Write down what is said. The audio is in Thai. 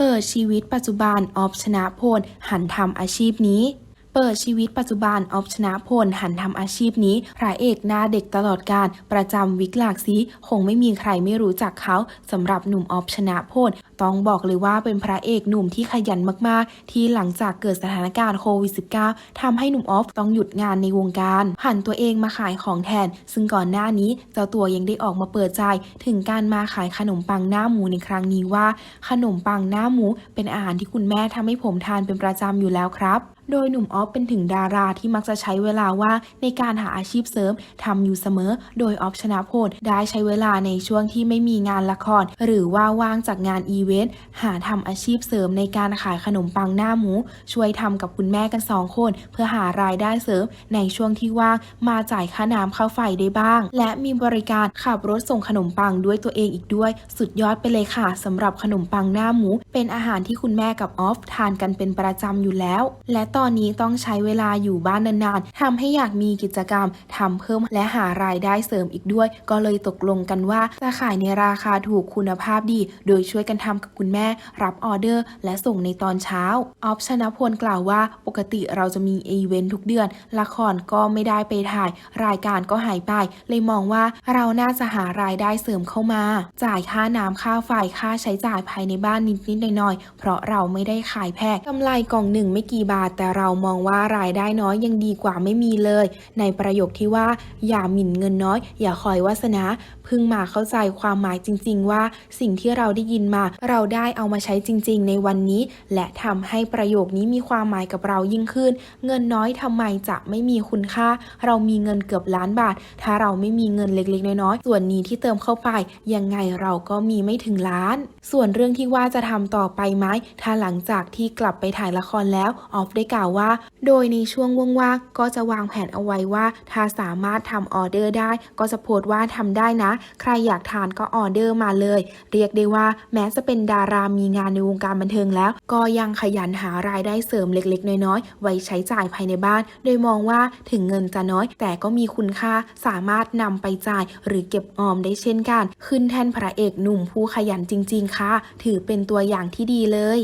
เปิดชีวิตปัจจุบันออฟชนะพลหันทำอาชีพนี้เปิดชีวิตปัจจุบันออฟชนะพลหันทำอาชีพนี้พระเอกหน้าเด็กตลอดการประจำวิกหลากสีคงไม่มีใครไม่รู้จักเขาสำหรับหนุ่มออฟชนะพล ต้องบอกเลยว่าเป็นพระเอกหนุ่มที่ขยันมากๆ ที่หลังจากเกิดสถานการณ์โควิด -19 ทำให้หนุ่มออฟต้องหยุดงานในวงการหันตัวเองมาขายของแทน ซึ่งก่อนหน้านี้เจ้าตัวยังได้ออกมาเปิดใจ ถึงการมาขายขนมปังหน้าหมูในครั้งนี้ว่า ขนมปังหน้าหมูเป็นอาหารที่คุณแม่ทำให้ผมทานเป็นประจำอยู่แล้วครับ โดยหนุ่มออฟเป็นถึงดาราที่มักจะใช้เวลาว่างในการหาอาชีพเสริมทำอยู่เสมอ โดยออฟชนะพลได้ใช้เวลาในช่วงที่ไม่มีงานละคร หรือว่าว่างจากงานอีเวนต์หาทำอาชีพเสริมในการขายขนมปังหน้าหมู ช่วยทำกับคุณแม่กันสองคน เพื่อหารายได้เสริมในช่วงที่ว่างมาจ่ายค่าน้ำค่าไฟได้บ้าง และมีบริการขับรถส่งขนมปังด้วยตัวเองอีกด้วย สุดยอดไปเลยค่ะสำหรับขนมปังหน้าหมู เป็นอาหารที่คุณแม่กับออฟทานกันเป็นประจำอยู่แล้ว และตออนนี้ต้องใช้เวลาอยู่บ้านนานๆทำให้อยากมีกิจกรรมทำเพิ่มและหารายได้เสริมอีกด้วย ก็เลยตกลงกันว่าจะขายในราคาถูกคุณภาพดี โดยช่วยกันทำกับคุณแม่ รับออเดอร์ และส่งในตอนเช้าออฟชนะพลกล่าวว่าปกติเราจะมีอีเวนต์ทุกเดือน ละครก็ไม่ได้ไปถ่าย รายการก็หายไป เลยมองว่าเราน่าจะหารายได้เสริมเข้ามา จ่ายค่าน้ำค่าไฟค่าใช้จ่ายภายในบ้านนิดๆหน่อยๆเพราะเราไม่ได้ขายแพงกำไรกล่องหนึ่งไม่กี่บาทแต่เรามองว่ารายได้น้อยยังดีกว่าไม่มีเลย ในประโยคที่ว่า อย่าหมิ่นเงินน้อย อย่าคอยวาสนาเพิ่งมาเข้าใจความหมายจริง ๆ ว่า สิ่งที่เราได้ยินมา เราได้เอามาใช้จริง ๆ ในวันนี้ และทำให้ประโยคนี้มีความหมายกับเรายิ่งขึ้น เงินน้อยทำไมจะไม่มีคุณค่า เรามีเงินเกือบล้านบาท ถ้าเราไม่มีเงินเล็ก ๆ น้อยๆส่วนนี้ที่เติมเข้าไป ยังไงเราก็มีไม่ถึงล้าน ส่วนเรื่องที่ว่าจะทำต่อไปไหมถ้าหลังจากที่กลับไปถ่ายละครแล้วออฟได้กล่าวว่า โดยในช่วงว่างๆก็จะวางแผนเอาไว้ว่า ถ้าสามารถทำออเดอร์ได้ ก็จะโพสต์ว่าทำได้นะ ใครอยากทานก็ออเดอร์มาเลย เรียกได้ว่า แม้จะเป็นดารามีงานในวงการบันเทิงแล้ว ก็ยังขยันหารายได้เสริมเล็กๆ น้อยๆ ไว้ใช้จ่ายภายในบ้าน โดยมองว่าถึงเงินจะน้อย แต่ก็มีคุณค่าสามารถนำไปจ่าย หรือเก็บออมได้เช่นกัน ขึ้นแท่นพระเอกหนุ่มผู้ขยันจริง ๆค่ะ ถือเป็นตัวอย่างที่ดีเลย